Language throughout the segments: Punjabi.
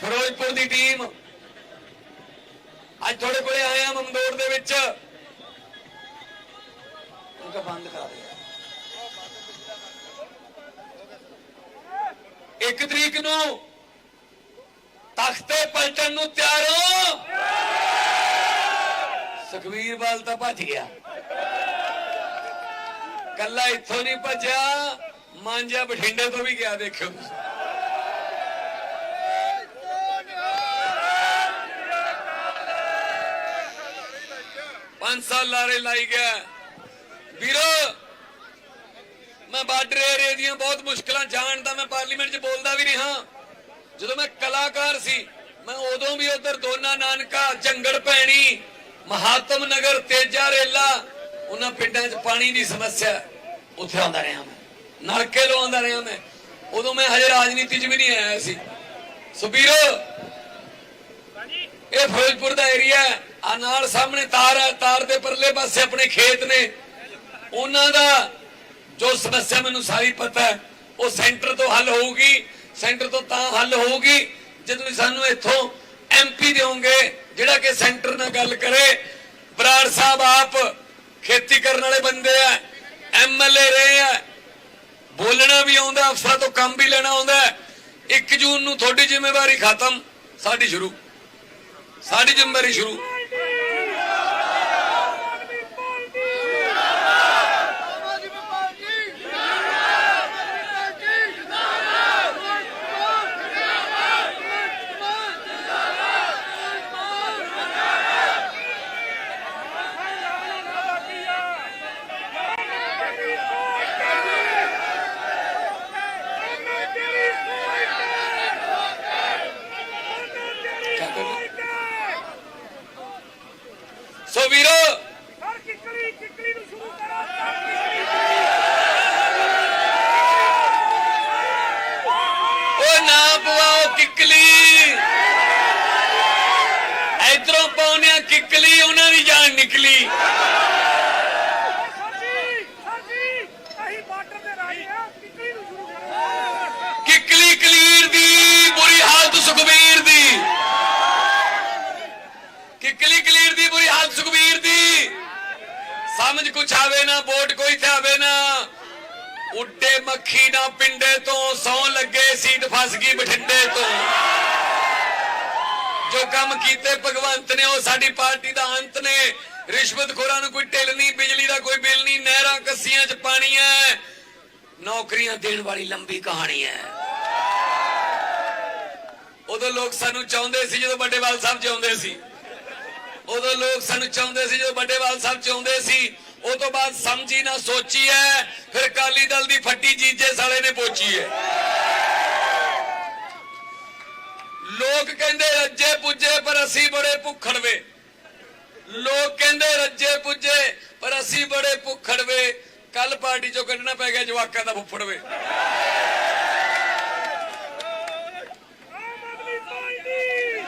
ਫਿਰੋਜ਼ਪੁਰ ਦੀ ਟੀਮ ਅੱਜ ਤੁਹਾਡੇ ਕੋਲੇ ਆਏ ਆ ਮਮਦੋੜ ਦੇ ਵਿੱਚ। ਉਹਦਾ ਬੰਦ ਕਰਾ ਦੇ ਇੱਕ ਤਰੀਕ ਨੂੰ ਤਖਤੇ ਪਲਟਣ ਨੂੰ ਤਿਆਰ ਹੋ। ਸੁਖਵੀਰ ਬਾਲ ਤਾਂ ਭੱਜ ਗਿਆ। ਕੱਲਾ ਇੱਥੋਂ ਨਹੀਂ ਭੱਜਿਆ ਮਾਂਜਾ ਬਠਿੰਡੇ ਤੋਂ ਵੀ ਗਿਆ, ਦੇਖਿਓ ਤੁਸੀਂ। ਪੰਜ ਸਾਲ ਲਾਰੇ ਲਾਈ ਗਿਆ। ਵੀਰੋ, ਮੈਂ ਬਾਰਡਰ ਏਰੀਆ ਦੀਆਂ ਬਹੁਤ ਮੁਸ਼ਕਲਾਂ ਜਾਣਦਾ, ਮੈਂ ਪਾਰਲੀਮੈਂਟ 'ਚ ਬੋਲਦਾ ਵੀ ਰਿਹਾ। ਜਦੋਂ ਮੈਂ ਕਲਾਕਾਰ ਸੀ, ਮੈਂ ਉਦੋਂ ਵੀ ਉਧਰ ਦੋਨਾ ਨਾਨਕਾ, ਜੰਗੜ ਪੈਣੀ, ਮਹਾਤਮ ਨਗਰ, ਤੇਜਾ ਰੇਲਾ, ਉਹਨਾਂ ਪਿੰਡਾਂ 'ਚ ਪਾਣੀ ਦੀ ਸਮੱਸਿਆ, ਉੱਥੇ ਆਉਂਦਾ ਰਿਹਾ ਮੈਂ। ਨਲਕੇ ਲਵਾਉਂਦਾ ਰਿਹਾ ਮੈਂ। ਉਦੋਂ ਮੈਂ ਹਜੇ ਰਾਜਨੀਤੀ 'ਚ ਵੀ ਨਹੀਂ ਆਇਆ ਸੀ। ਸੋ ਇਹ ਫਿਰੋਜ਼ਪੁਰ ਦਾ ਏਰੀਆ ਆ ਨਾਲ ਸਾਹਮਣੇ ਤਾਰ ਹੈ ਤਾਰ ਦੇ ਪਰਲੇ ਪਾਸੇ ਆਪਣੇ ਖੇਤ ਨੇ। ਉਹਨਾਂ ਦਾ ਜੋ ਸਮੱਸਿਆ ਮੈਨੂੰ ਸਾਰੀ ਪਤਾ ਹੈ, ਉਹ ਸੈਂਟਰ ਤੋਂ ਹੱਲ ਹੋਊਗੀ। ਸੈਂਟਰ ਤੋਂ ਤਾਂ ਹੱਲ ਹੋਊਗੀ, ਜਦੋਂ ਤੁਸੀਂ ਸਾਨੂੰ ਇੱਥੋਂ ਐਮਪੀ ਦਿਓਗੇ, ਜਿਹੜਾ ਕਿ ਸੈਂਟਰ ਨਾਲ ਗੱਲ ਕਰੇ। ਬਰਾੜ ਸਾਹਿਬ ਆਪ ਖੇਤੀ ਕਰਨ ਵਾਲੇ ਬੰਦੇ ਆ ਐਮਐਲਏ ਰਹੇ ਆ। ਬੋਲਣਾ ਵੀ ਆਉਂਦਾ, ਅਫਸਰਾਂ ਤੋਂ ਕੰਮ ਵੀ ਲੈਣਾ ਆਉਂਦਾ। 1 ਜੂਨ ਨੂੰ ਤੁਹਾਡੀ ਜ਼ਿੰਮੇਵਾਰੀ ਖਤਮ, ਸਾਡੀ ਸ਼ੁਰੂ। ਸਾਡੀ ਜ਼ਿੰਮੇਵਾਰੀ ਸ਼ੁਰੂ। ਵੀਰੋ। ਹਰ ਕਿੱਕਲੀ ਕਿੱਕਲੀ ਨੂੰ ਸ਼ੁਰੂ ਕਰੋ। ਉਹ ਨਾ ਪਵਾਓ ਕਿੱਕਲੀ ਇਧਰੋਂ ਪਾਉਣਿਆ ਕਿੱਕਲੀ ਉਹਨਾਂ ਦੀ ਜਾਨ ਨਿਕਲੀ ਸਾਜੀ ਸਾਜੀ ਅਸੀਂ ਬਾਰਡਰ ਤੇ ਰਾਈ ਆ ਕਿੱਕਲੀ ਨੂੰ ਸ਼ੁਰੂ ਕਰੋ ਕਿੱਕਲੀ ਕਲੀਰ ਦੀ ਬੁਰੀ ਹਾਲਤ ਸੁਖਬੀਰ ਦੀ ਕਿੱਕਲੀ ਕਲੀਰ ਦੀ ਬੁਰੀ ਹਾਲਤ ਸੁਖਬੀਰ ਦੀ ਸਮਝ ਕੁਛ ਆਵੇ ਨਾ, ਵੋਟ ਕੋਈ ਤੇ ਆਵੇ ਨਾ। ਉੱਡੇ ਮੱਖੀ ਨਾ ਪਿੰਡੇ ਤੋਂ, ਸੌ ਲੱਗੇ ਸੀਟ ਫਸ ਗਈ ਬਠਿੰਡੇ ਤੋਂ। ਜੋ ਕੰਮ ਕੀਤੇ ਭਗਵੰਤ ਨੇ, ਉਹ ਸਾਡੀ ਪਾਰਟੀ ਦਾ ਅੰਤ ਨੇ। ਰਿਸ਼ਵਤਖੋਰਾਂ ਨੂੰ ਕੋਈ ਢਿੱਲ ਨਹੀਂ, ਬਿਜਲੀ ਦਾ ਕੋਈ ਬਿੱਲ ਨਹੀਂ, ਨਹਿਰਾਂ ਕੱਸੀਆਂ 'ਚ ਪਾਣੀ ਹੈ ਨੌਕਰੀਆਂ ਦੇਣ ਵਾਲੀ ਲੰਬੀ ਕਹਾਣੀ ਹੈ ਉਦੋਂ ਲੋਕ ਸਾਨੂੰ ਚਾਹੁੰਦੇ ਸੀ ਜਦੋਂ ਵੱਡੇਵਾਲ ਸਾਹਿਬ ਚਾਹੁੰਦੇ ਸੀ। ਉਦੋਂ ਲੋਕ ਸਾਨੂੰ ਚਾਹੁੰਦੇ ਸੀ ਜਦੋਂ ਵੱਡੇਵਾਲ ਸਾਹਿਬ ਚਾਹੁੰਦੇ ਸੀ। ਉਹ ਤੋਂ ਬਾਅਦ ਸਮਝੀ ਨਾ ਸੋਚੀ ਹੈ ਫਿਰ ਕਾਲੀ ਦਲ ਦੀ ਫੱਟੀ ਜੀਜੇ ਸਾਲੇ ਨੇ ਪੋਚੀ ਹੈ ਲੋਕ ਕਹਿੰਦੇ ਰੱਜੇ ਪੁੱਜੇ ਪਰ ਅਸੀਂ ਬੜੇ ਭੁੱਖੜਵੇ। ਲੋਕ ਕਹਿੰਦੇ ਰੱਜੇ ਪੁੱਜੇ ਪਰ ਅਸੀਂ ਬੜੇ ਭੁੱਖੜਵੇ। ਕੱਲ ਪਾਰਟੀ ਚੋਂ ਕੱਢਣਾ ਪੈ ਗਿਆ ਜਵਾਕਾਂ ਦਾ ਫੁੱਫੜਵੇ।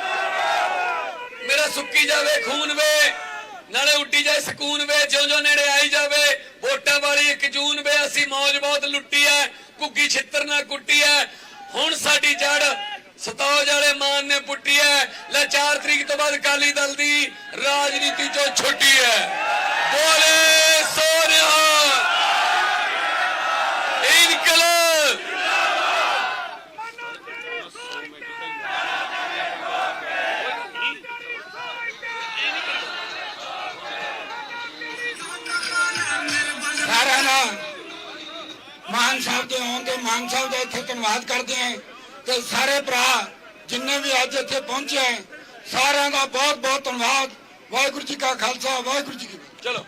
ਆਮ ਮੇਰਾ ਸੁੱਕੀ ਜਾਵੇ, ਖੂਨ ਵੇ। ਨਾਲੇ ਉੱਡੀ ਜਾਏ ਸਕੂਨ ਵੇ, ਜਿਉਂ ਜਿਉਂ ਨੇੜੇ ਆਈ ਜਾਵੇ। ਵੋਟਾਂ ਵਾਲੀ 1 ਜੂਨ ਵੇ ਅਸੀਂ ਮੌਜ ਬਹੁਤ ਲੁੱਟੀ ਐ ਕੁੱਗੀ ਛਿੱਤਰ ਨਾ ਕੁੱਟੀ ਐ। ਹੁਣ ਸਾਡੀ ਜੜ ਸਤੌਜ ਵਾਲੇ ਮਾਨ ਨੇ ਪੁੱਟੀ ਐ। ਲੈ 4 ਤਰੀਕ ਤੋਂ ਬਾਅਦ ਕਾਲੀ ਦਲ ਦੀ ਰਾਜਨੀਤੀ ਚੋਂ ਛੁੱਟੀ ਐ। ਬੋਲੇ ਸੋਨਿਆ ਇਨਕਲਾਬ ਸਾਰਿਆਂ ਮਾਨ ਸਾਹਿਬ ਦੇ ਆਉਣ ਤੇ ਮਾਨ ਸਾਹਿਬ ਦਾ ਇੱਥੇ ਧੰਨਵਾਦ ਕਰਦੇ ਹਾਂ ਤੇ ਸਾਰੇ ਭਰਾ ਜਿੰਨੇ ਵੀ ਅੱਜ ਇੱਥੇ ਪਹੁੰਚੇ ਹੈ, ਸਾਰਿਆਂ ਦਾ ਬਹੁਤ ਬਹੁਤ ਧੰਨਵਾਦ। ਵਾਹਿਗੁਰੂ ਜੀ ਕਾ ਖਾਲਸਾ ਵਾਹਿਗੁਰੂ ਜੀ ਕੀ ਚਲੋ।